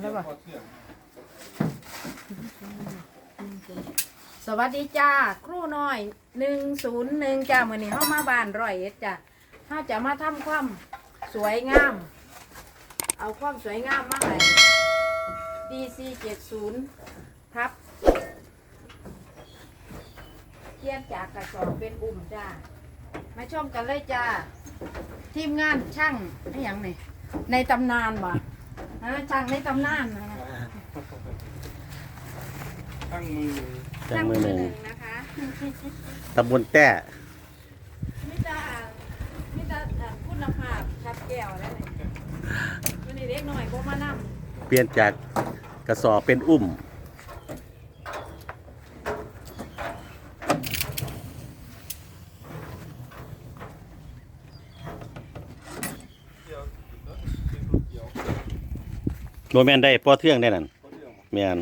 แล้วบ่พอเที่ยงสวัสดีจ้าครูน้อยหนึ่งศูนย์หนึ่งจ้าเมื่อนี้เข้ามาบ้านร้อยเอ็ดจ้าถ้าจะมาทำความสวยงาม เอาความสวยงามมาให้ DC เจ็ดศูนย์ทับเทียนจากกระสอบเป็นอุ่มจ้า มาชมกันเลยจ้า ทีมงานช่างไอ้ยังนี่ในตำนานบ่ะ ช่างในตำนานนะตั้งมือจังมือหนึ่งนะคะตำบลแต้มิตามิตาอ่าคุณภาพชัดแก้วแล้วนี่วันนี้เด็กหน่อยบ่มานำเปลี่ยนจากกระสอบเป็นอุ้ม เที่ยวกินก๋วยเตี๋ยว โรแมนได้ปอเทืองได้นั่นแมน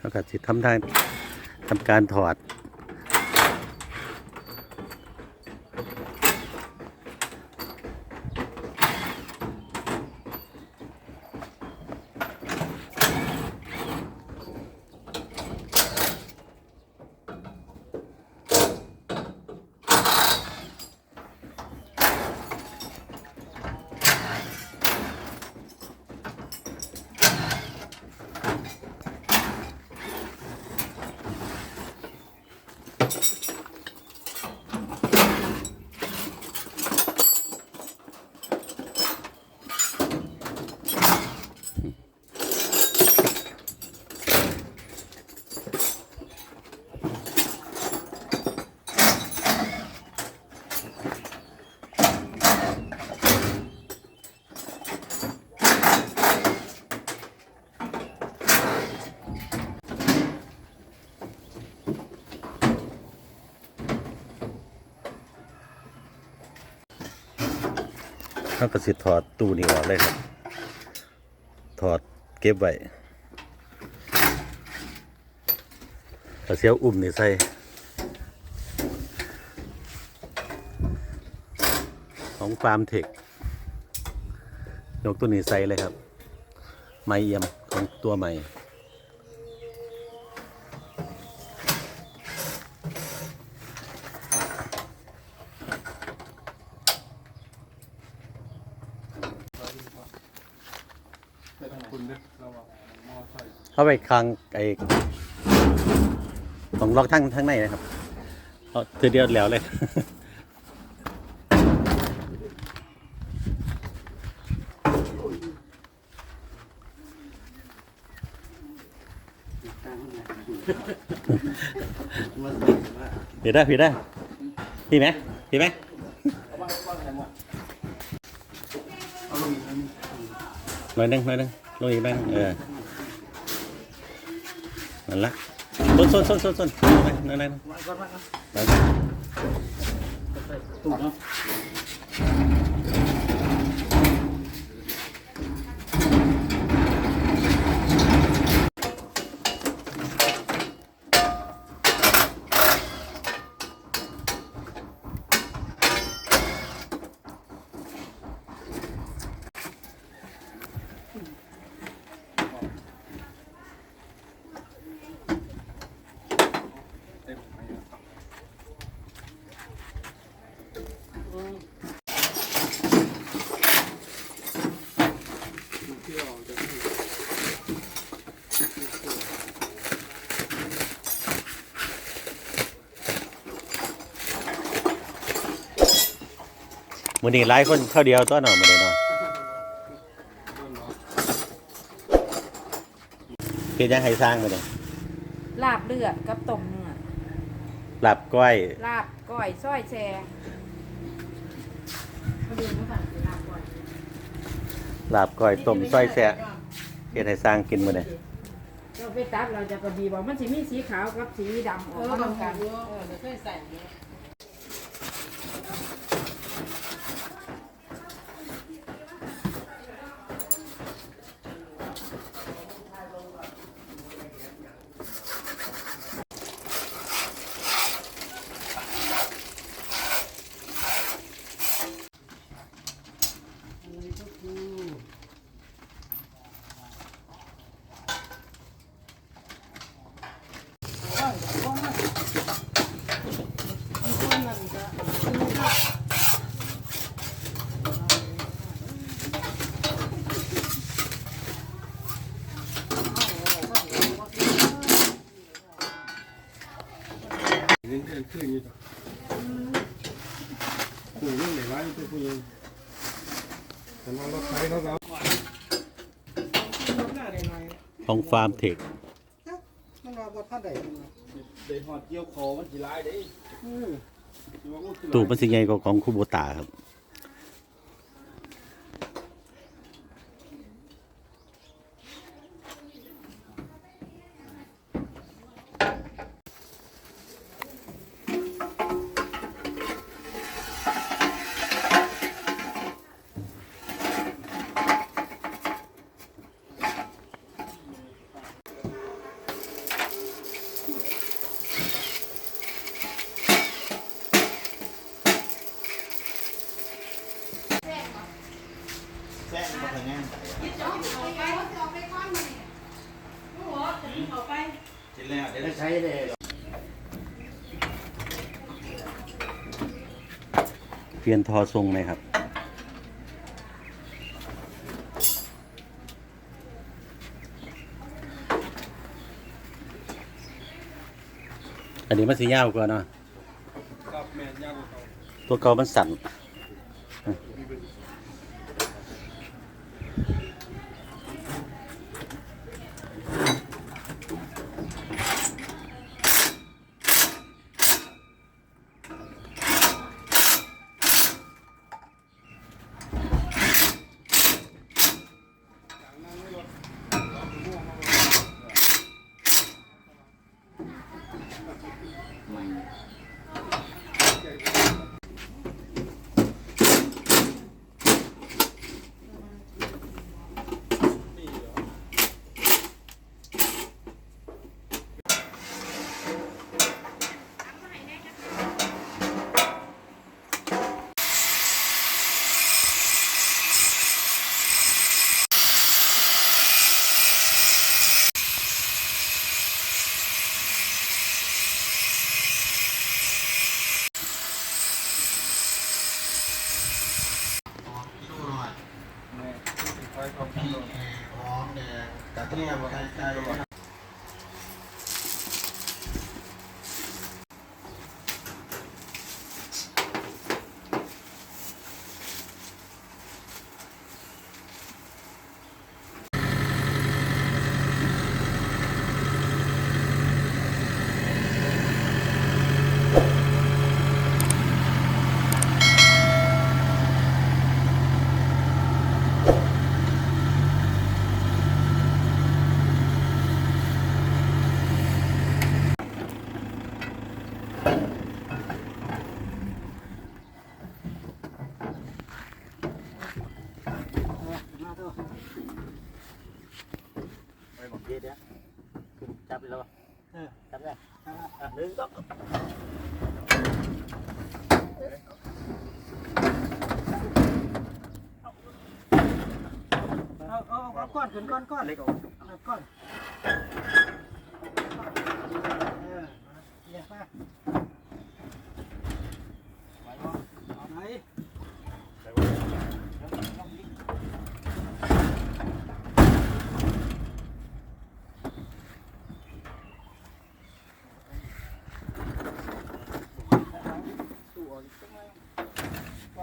แล้วก็สิทำทางทำการถอด แล้วก็สิถอดตู้นี้ออกเลยครับ ถอดเก็บไว้กระเสียวอุ้มนี่ใส่ของฟาร์มเทคยกตัวนี้ใส่เลยครับ ไม้เอี่ยมของตัวใหม่ ไปทางคุณเด้อระวังมอไซค์ เข้าไปคลังไอ้ของล็อกทั้งทั้งในนะครับเอาทีเดียวแล้วเลยผิดได้ผิดได้พี่ไหมพี่ไหมหน่อยนึงหน่อยนึงลงอีกหน่อยหนึงเออ นั่นละส้นส้นส้นส้นส้นนั่นนั่นนั่นมื อนี้หลายคนเข้าเดียวตัวหน่อมือนี้เนาะเพียงยังให้สร้างมาเลยลาบเลือดกับต้มเนื้อหลับก้อย ลาบก้อยซอยแซ่มาดูมาสั่งลาบก้อย หลับก้อยต้มส้อยแซะเพียงให้สร้างกินมาเลยเราไปตัดเราจะกระบีบอกมันสิมีสีขาวกับสีดำออกมาทำกันเออเดี๋ยวเคยใส่เนี่ย เงินเดือนขึ้นอยู่ผู้ยิ่งไหนร้ายเป็นผู้ยิ่งแต่ว่ารถไฟเขาก็ ของฟาร์มเทคมันว่าบ่ทันได้เดินหอดเกี่ยวคอมันสิร้ายเด้อือที่ว่าอู้คือตูมันสิใหญ่กว่าของคูโบตาครับ แซ่บบ่ค่อยงามกินแล้วเดี๋ยวได้ใช้เลยเปลี่ยนทอทรงไหมครับ อันนี้มันสียาวกว่าเนาะตัวเก่ามันสั่น Good luck. ก้อนขึ้นก้อนเล็กเอกอนเออเรียกมาเอาไหน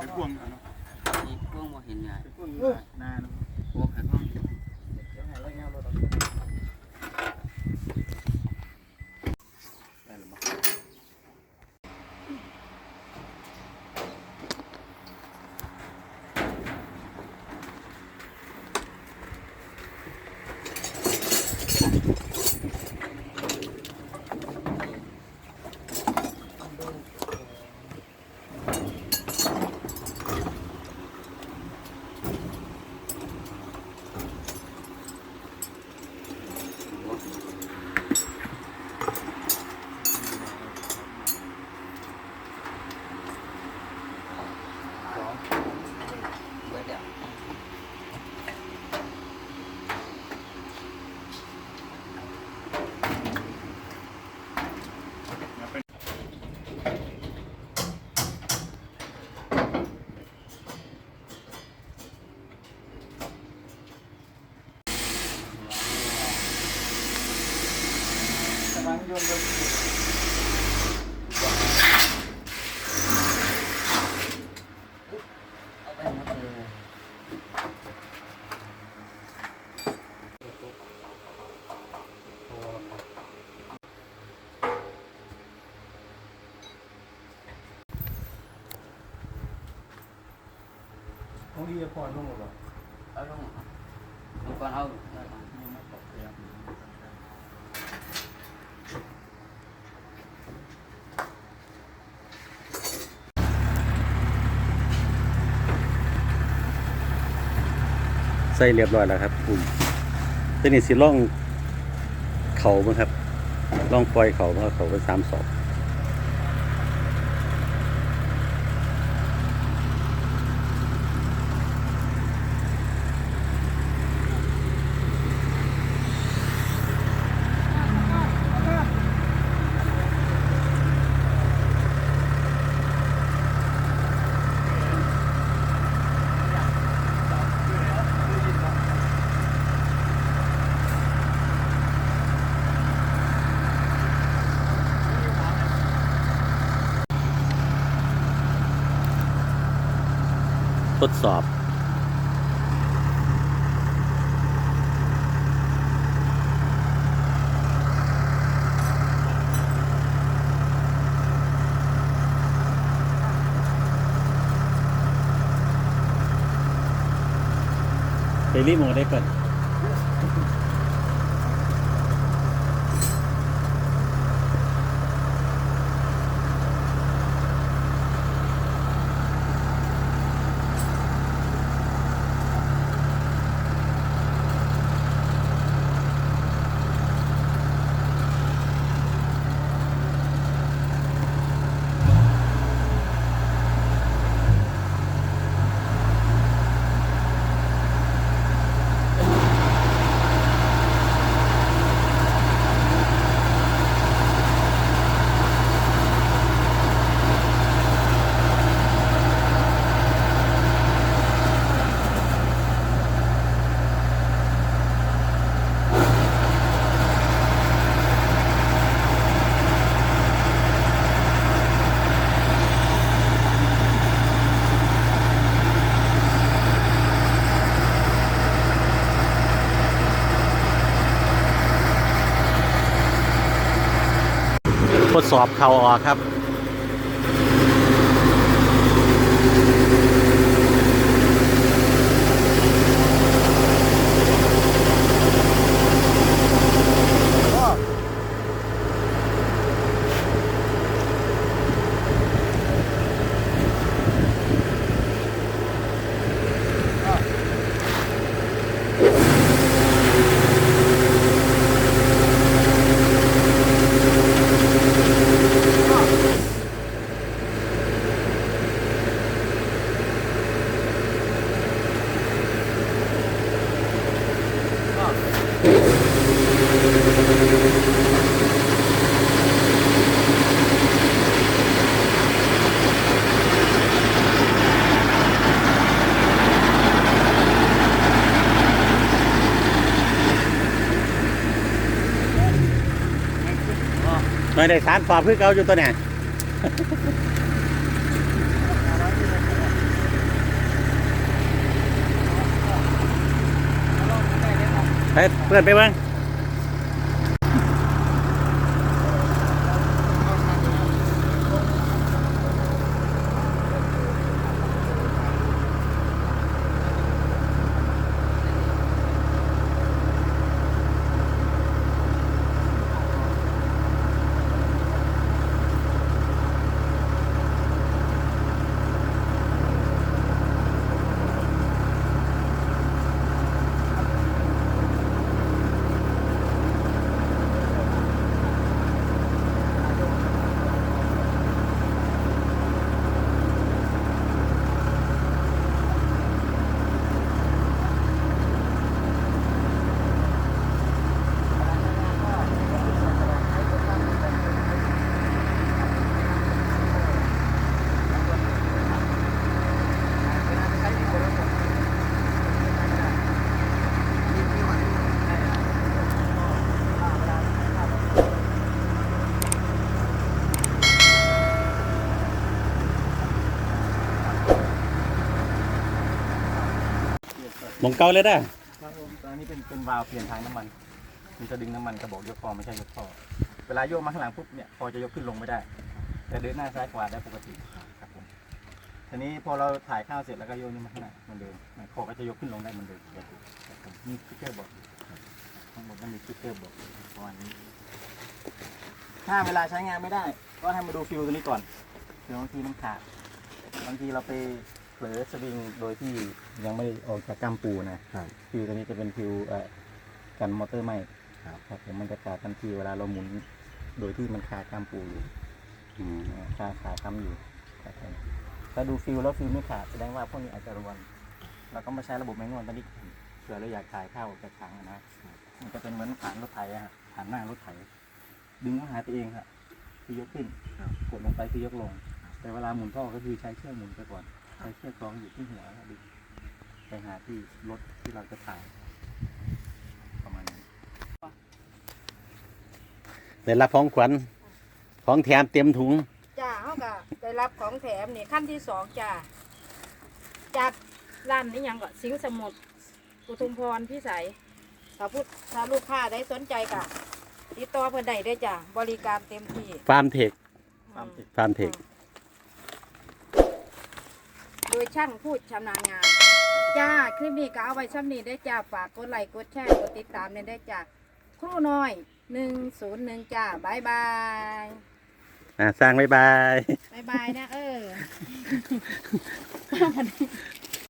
เป็นพวงเนาะ นี่พวกบ่เห็นใหญ่ เป็นพวง นาน พวกให้พ่อ เดี๋ยวให้แล้วเงาเราต้อง เำลังยนต์เลย เอาไปหมดเลย ของ ดีพอลงหรอเอาลงเอาก่อนเอานี่มาตกเตียงใส่เรียบร้อยแล้วครับปุ่มทีนี้สิล่องเขาบ้างครับล่องปล่อยเขาเพราะเขาเป็นสามสอบ ทดสอบ ไปรีโมทได้ก่อน สอบเข่าออกครับ ไม่ได้สารปอบคือเก่าอยู่ตัวเนี่ยไปเพื่อนไปบ้าง มองเก่าเลยได้ครับผมอันนี้เป็นเป็นวาล์วเปลี่ยนทางน้ำมันมันจะดึงน้ำมันกระบอกยกคอไม่ใช่ยกคอเวลาโยกมาข้างหลังปุ๊บเนี่ยคอจะยกขึ้นลงไม่ได้ แต่เดินหน้าซ้ายขวาได้ปกติครับผมทีนี้พอเราถ่ายข้าวเสร็จแล้วก็โยนนี่มาข้างหน้าเหมือนเดิมคอก็จะยกขึ้นลงได้เหมือนเดิมครับผมมีสติ๊กเกอร์บอกข้างบนก็มีสติ๊กเกอร์บอกประมาณนี้ ถ้าเวลาใช้งานไม่ได้ ก็ให้มาดูฟิวตัวนี้ก่อนคือบางทีมันขาดบางทีเราไป เผลอสวิงโดยที่ยังไม่ได้ออกจากก้ามปูนะฟิวตัวนี้จะเป็นฟิวเอ่อกันมอเตอร์ไหมครับผมมันจะขาดทันทีเวลาเราหมุน โดยที่มันขาดก้ามปูอยู่อืมขาขาค้ำอยู่ครับผมถ้าดูฟิลแล้วฟิลไม่ขาดแสดงว่าพวกนี้อาจจะรวนเราก็มาใช้ระบบแมนนวลตอนนี้เผื่อเราอยากถ่ายเข้าจากถังอะนะมันจะเป็นเหมือนฐานรถไถอะฮะฐานหน้ารถไถ ดึงเข้าหาตัวเองครับคือยกขึ้นกดลงไปคือยกลง แต่เวลาหมุนท่อก็คือใช้เชือกหมุนไปก่อน ใช้เชือกคล้องอยู่ที่หัวแล้วดึงไปหาที่รถที่เราจะถ่าย ประมาณนี้ได้รับของขวัญของแถมเต็มถุง จ้าเขาก็ได้รับของแถมนี่ขั้นที่สองจ้าจากร้านนี้ยังก็สิงห์สมุทรอุทุมพรพิสัยถ้าพูดถ้าลูกค้าได้สนใจก็ติดต่อเพื่อนใดได้อจ้าบริการเต็มที่ฟาร์มเทคความติดฟาร์มเทค โดยช่างพูดชำนาญงาน จ้า คลิปนี้ก็เอาไว้ช่ำนี้ได้อจ้า ฝากกดไลค์กดแชร์กดติดตามเนี่ยได้อจ้า ครู่น้อยหนึ่งศูนย์หนึ่งจ้าบายบายอ่าสร้างบ๊ายบาย บายบายนะเออ